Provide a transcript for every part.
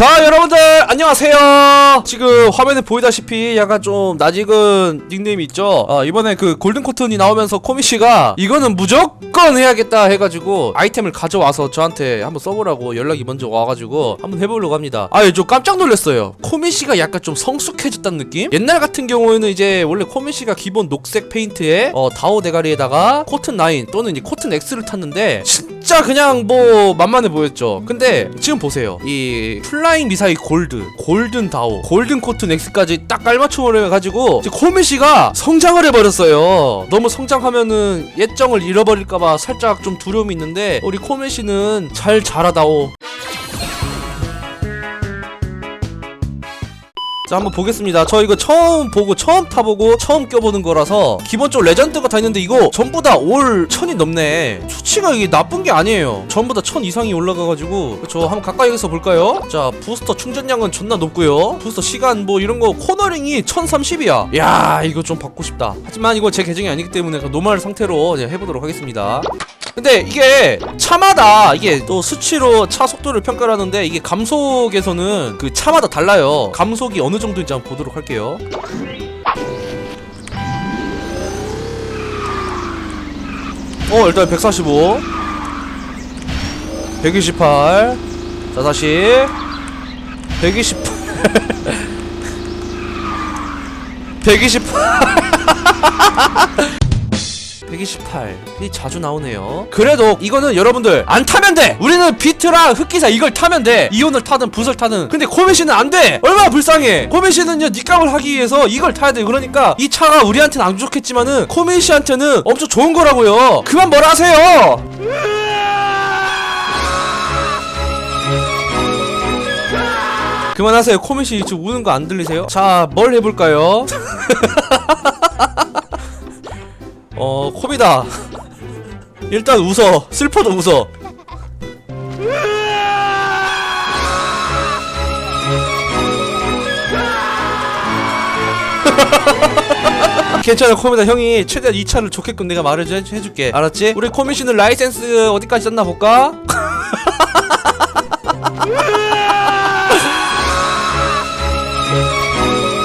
자 여러분들 안녕하세요. 지금 화면에 보이다시피 약간 좀 낯익은 닉네임이 있죠? 아, 이번에 그 골든 코튼이 나오면서 코미씨가 이거는 무조건 해야겠다 해가지고 아이템을 가져와서 저한테 한번 써보라고 연락이 먼저 와가지고 한번 해보려고 합니다. 아예 좀 깜짝 놀랐어요. 코미씨가 약간 좀 성숙해졌다는 느낌? 옛날 같은 경우에는 이제 원래 코미씨가 기본 녹색 페인트에 어, 다오 대가리에다가 코튼 9 또는 이제 코튼 X를 탔는데 진짜 그냥 뭐 만만해 보였죠. 근데 지금 보세요. 이 플라 잉 미사일 골드 골든 다오 골든 코튼 X까지 딱 깔맞춤을 해가지고 이제 코미씨가 성장을 해버렸어요. 너무 성장하면은 예정을 잃어버릴까봐 살짝 좀 두려움이 있는데 우리 코미씨는 잘 자라다오 자 한번 보겠습니다. 저 이거 처음 보고 처음 타보고 처음 껴보는 거라서 기본적으로 레전드가 다 있는데 이거 전부 다 올 천이 넘네. 수치가 이게 나쁜 게 아니에요. 전부 다 천 이상이 올라가가지고. 그쵸 한번 가까이에서 볼까요? 자 부스터 충전량은 존나 높고요. 부스터 시간 뭐 이런 거 코너링이 1030이야. 야 이거 좀 받고 싶다. 하지만 이거 제 계정이 아니기 때문에 그 노멀 상태로 해보도록 하겠습니다 근데 이게 차마다 이게 또 수치로 차 속도를 평가를 하는데 이게 감속에서는 그 차마다 달라요. 감속이 어느 정도인지 한번 보도록 할게요. 어 일단 145 128 자 다시. 128 128 128이 자주 나오네요. 그래도 이거는 여러분들 안 타면 돼! 우리는 비트랑 흑기사 이걸 타면 돼! 이온을 타든 붓을 타든. 근데 코미씨는 안돼! 얼마나 불쌍해! 코미씨는요 니값을 하기 위해서 이걸 타야 돼 그러니까 이 차가 우리한테는 안 좋겠지만은 코미씨한테는 엄청 좋은 거라고요. 그만 뭐라 하세요! 그만하세요. 코미씨 지금 우는 거 안 들리세요? 자 뭘 해볼까요? 어 코미다. 일단 웃어. 슬퍼도 웃어. 괜찮아 코미다. 형이 최대한 이 차를 좋게끔 내가 말을 해, 해줄게. 알았지? 우리 코미씨는 라이센스 어디까지 떴나 볼까?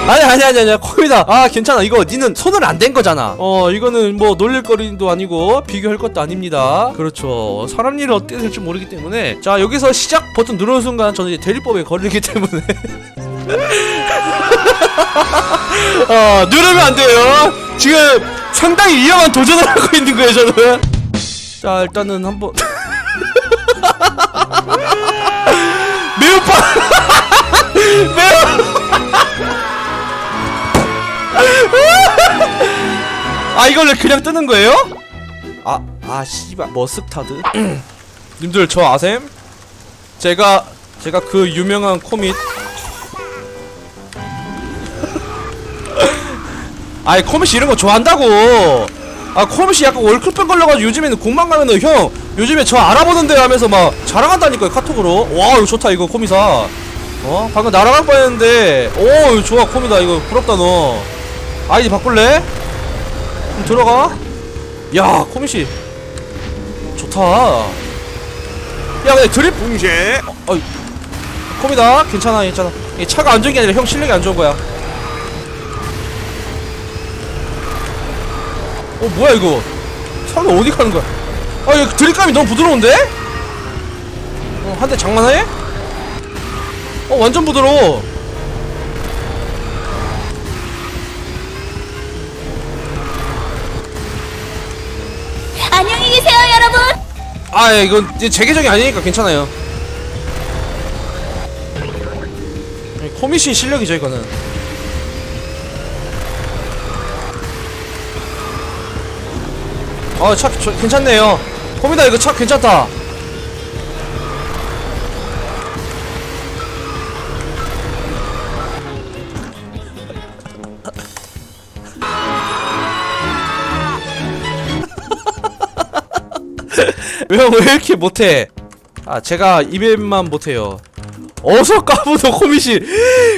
아니 아니 아니 아니 코미다. 아 괜찮아. 이거 니는 손을 안 댄 거잖아. 어 이거는 뭐 놀릴 거리도 아니고 비교할 것도 아닙니다. 그렇죠. 사람 일은 어떻게 될지 모르기 때문에. 자 여기서 시작 버튼 누르는 순간 저는 이제 대리법에 걸리기 때문에. 어 누르면 안 돼요. 지금 상당히 위험한 도전을 하고 있는 거예요 저는. 자 일단은 한번. 매운빵 아 이걸 그냥 뜨는 거예요? 아, 아 씨발 머스타드 님들 저 아셈? 제가 제가 그 유명한 코밋 아이 코밋이 이런 거 좋아한다고 아 코밋이 약간 월클병 걸려가지고 요즘에는 공방 가면은 형 요즘에 저 알아보는데 하면서 막 자랑한다니까요 카톡으로 와 이거 좋다 이거 코미사 어? 방금 날아갈 뻔했는데 오 좋아 코미다 이거 부럽다 너 아이디 바꿀래? 그럼 들어가. 야 코미씨. 좋다. 야 근데 드립 붕괴 어, 어이. 코미다. 괜찮아 괜찮아. 이 차가 안 좋은 게 아니라 형 실력이 안 좋은 거야. 어 뭐야 이거? 차가 어디 가는 거야? 아얘 드립감이 너무 부드러운데? 어 한 대 장만해? 어 완전 부드러워 아 이건 이제 제 계정이 아니니까 괜찮아요. 코미씨 실력이죠 이거는. 아차 괜찮네요. 코미다 이거 차 괜찮다 왜, 왜 이렇게 못해? 아, 제가 입에만 못해요. 어서 까부더 코미씨!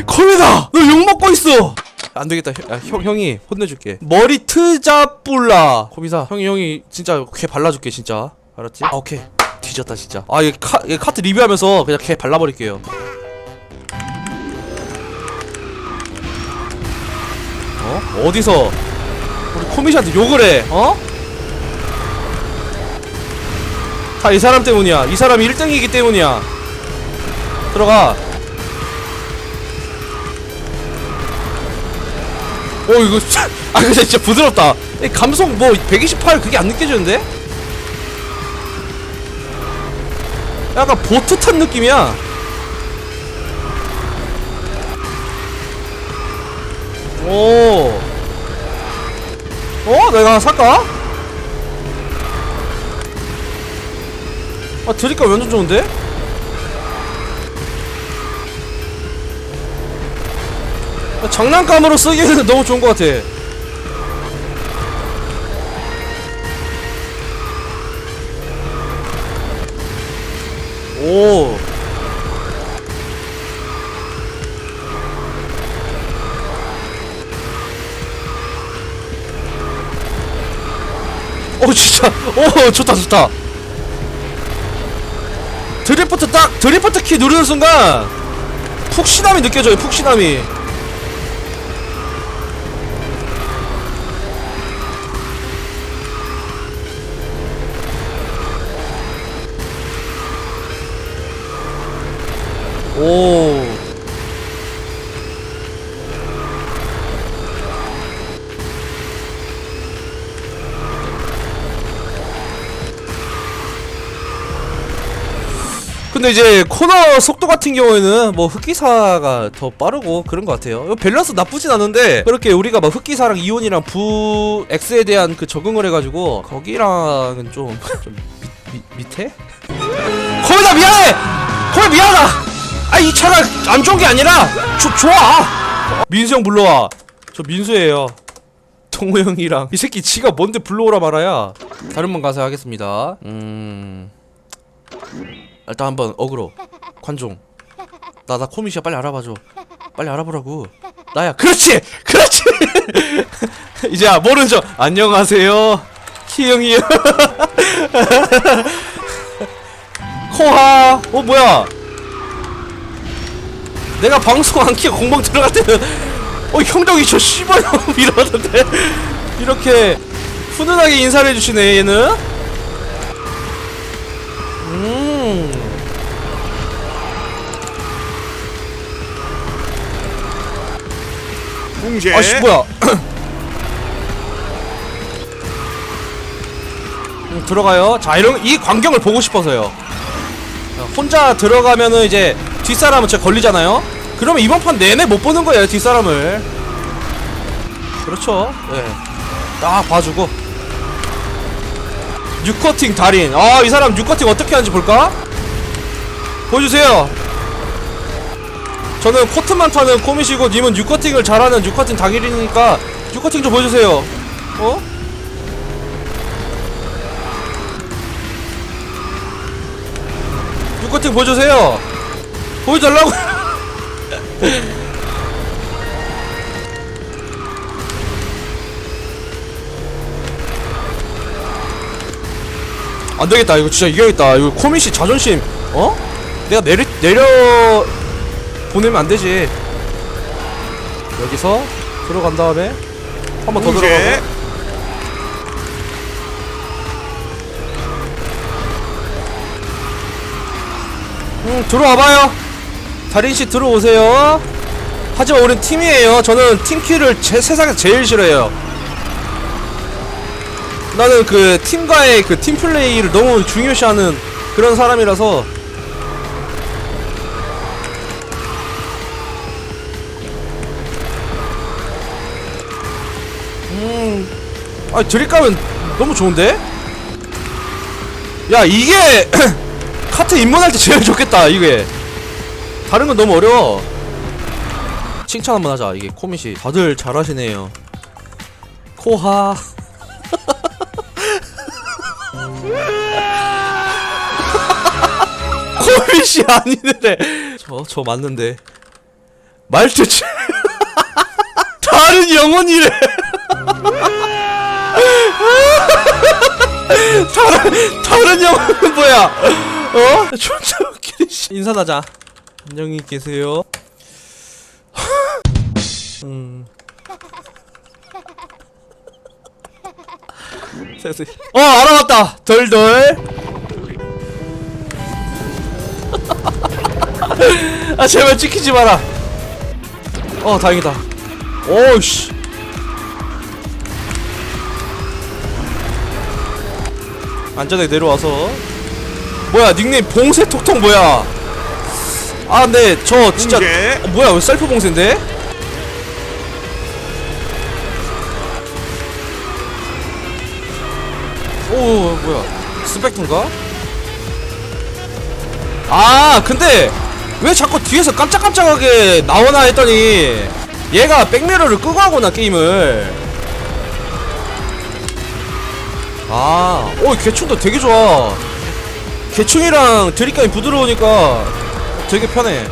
코미다! 너 욕먹고 있어! 안 되겠다. 야, 형, 형이 혼내줄게. 머리 트자 뿔라. 코미사, 형이, 형이 진짜 걔 발라줄게, 진짜. 알았지? 아, 오케이. 뒤졌다, 진짜. 아, 얘, 카트 리뷰하면서 그냥 걔 발라버릴게요. 어? 어디서? 우리 코미씨한테 욕을 해, 어? 다 이 사람 때문이야 이 사람이 1등이기 때문이야 들어가 오 이거 아 근데 진짜 부드럽다 이 감성 뭐 128 그게 안 느껴지는데? 약간 보트 탄 느낌이야 오 어? 내가 살까? 아 드릴까? 완전 좋은데? 아, 장난감으로 쓰기에는 너무 좋은 것 같아. 오. 오 진짜. 오 좋다 좋다 드리프트 딱 드리프트 키 누르는 순간 푹신함이 느껴져요 푹신함이. 오 근데 이제 코너 속도 같은 경우에는 뭐 흑기사가 더 빠르고 그런 것 같아요. 밸런스 나쁘진 않은데 그렇게 우리가 막 흑기사랑 이온이랑 부 X에 대한 그 적응을 해가지고 거기랑은 좀, 좀 미, 미, 밑에? 거기다 미안해! 거기 미안하다! 아 이 차가 안 좋은 게 아니라 조, 좋아! 민수 형 불러와. 저 민수예요. 동호 형이랑 이 새끼 지가 뭔데 불러오라 말아야 다른 분 가서 하겠습니다. 음. 일단 한번 어그로. 관종. 나 나 코미시야 빨리 알아봐줘. 빨리 알아보라고. 나야 그렇지! 그렇지! 이제 아, 모르는 척 안녕하세요. 키형이요. 코하! 어 뭐야? 내가 방송 안 키고 공방 들어갈 때는 어 형덕이 저 씨발 형 이러던데. 이렇게 훈훈하게 인사를 해주시네 얘는 붕괴 아씨 뭐야? 음, 들어가요. 자 이런 이 광경을 보고 싶어서요. 자, 혼자 들어가면은 이제 뒷사람은 저 걸리잖아요. 그러면 이번 판 내내 못 보는 거예요 뒷사람을. 그렇죠. 예. 딱 봐주고. 뉴커팅 달인. 아 이 사람 뉴커팅 어떻게 하는지 볼까? 보여주세요. 저는 코트만 타는 코미시고 님은 뉴커팅을 잘하는 뉴커팅 다길이니까 뉴커팅 좀 보여주세요. 어? 뉴커팅 보여주세요. 보여달라고. 안되겠다. 이거 진짜 이겨야겠다. 이거 코미시 자존심 어? 내가 내려 내려 보내면 안 되지. 여기서 들어간 다음에 한 번 더 들어가고. 음 들어와봐요. 다린 씨 들어오세요. 하지만 우린 팀이에요. 저는 팀키를 제 세상에서 제일 싫어해요. 나는 그 팀과의 그 팀플레이를 너무 중요시하는 그런 사람이라서 아 드립감은 너무 좋은데? 야 이게 카트 입문할 때 제일 좋겠다 이게. 다른 건 너무 어려워. 칭찬 한번 하자. 이게 코미시 다들 잘하시네요. 코하. 코미시 아니네. 저 저 맞는데. 말투 치- 다른 영혼이래 다른 다른 영화는 뭐야? 어? 촌철끼리 인사하자. 안녕히 계세요. 음. 어 알아봤다. 덜덜. 아 제발 찍히지 마라. 어 다행이다. 오씨. 안전하게 내려와서 뭐야 닉네임 봉쇄 톡톡 뭐야 아 근데 저 진짜 봉쇄. 어, 뭐야 왜 셀프 봉쇄인데? 오 뭐야 스펙트인가? 아 근데 왜 자꾸 뒤에서 깜짝깜짝하게 나오나 했더니 얘가 백미러를 끄고 하구나 게임을 아, 오, 개충도 되게 좋아. 개충이랑 드립감이 부드러우니까 되게 편해.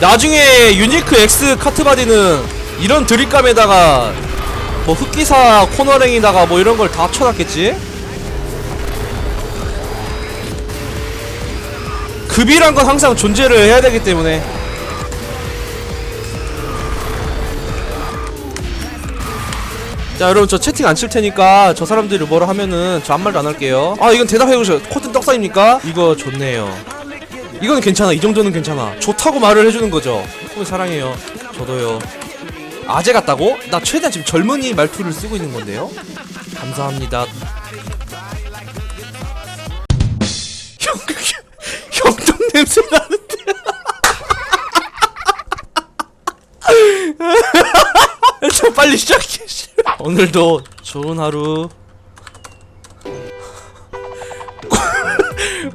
나중에 유니크 X 카트바디는 이런 드립감에다가 뭐 흑기사 코너랭이다가 뭐 이런 걸 다 쳐놨겠지? 급이란 건 항상 존재를 해야 되기 때문에 자 여러분 저 채팅 안 칠 테니까 저 사람들이 뭐라 하면은 저 아무 말도 안 할게요. 아 이건 대답해보셔 코튼 떡사입니까? 이거 좋네요. 이건 괜찮아. 이 정도는 괜찮아. 좋다고 말을 해주는 거죠. 꿈을 사랑해요. 저도요. 아재 같다고? 나 최대한 지금 젊은이 말투를 쓰고 있는 건데요. 감사합니다. 형, 형동 냄새 나는데. 저 빨리 시작해 씨. 오늘도 좋은 하루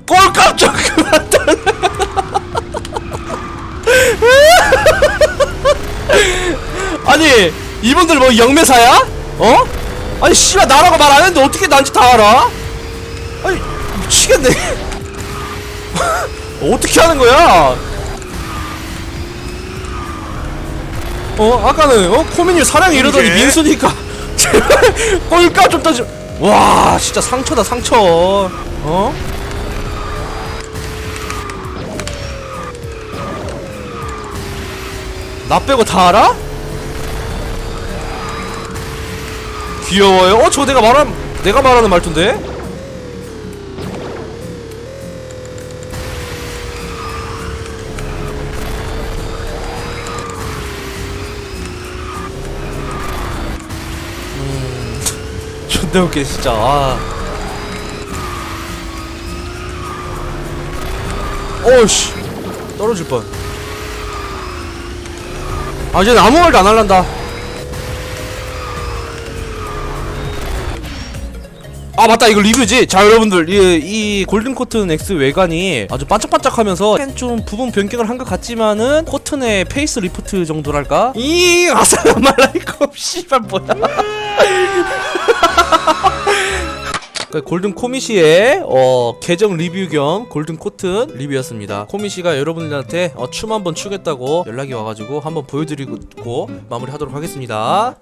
꼴 깜짝 그만 아니 이분들 뭐 영매사야? 어? 아니 씨발 나라고 말 안 했는데 어떻게 난지 다 알아? 아니 미치겠네 어떻게 하는 거야? 어 아까는 어 코미님 사랑 이러더니? 민수니까 꼴값 좀 따지 와 진짜 상처다 상처 어? 나 빼고 다 알아? 귀여워요? 어 저거 내가 말한 내가 말하는 말투인데? 존나 웃겨 진짜. 아. 오씨. 떨어질 뻔. 아 이제 아무 말도 안 할란다. 아 맞다. 이거 리뷰지? 자 여러분들. 이, 이 골든 코튼 X 외관이 아주 반짝반짝하면서 좀 부분 변경을 한 것 같지만은 코튼의 페이스 리프트 정도랄까? 이 아사람 말라이컵 씨발 뭐야 그 골든 코미시의 어, 계정 리뷰 겸 골든 코튼 리뷰였습니다. 코미시가 여러분들한테 어, 춤 한번 추겠다고 연락이 와가지고 한번 보여드리고 마무리하도록 하겠습니다.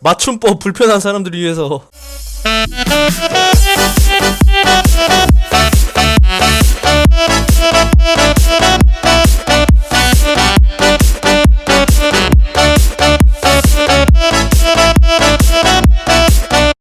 맞춤법 불편한 사람들 위해서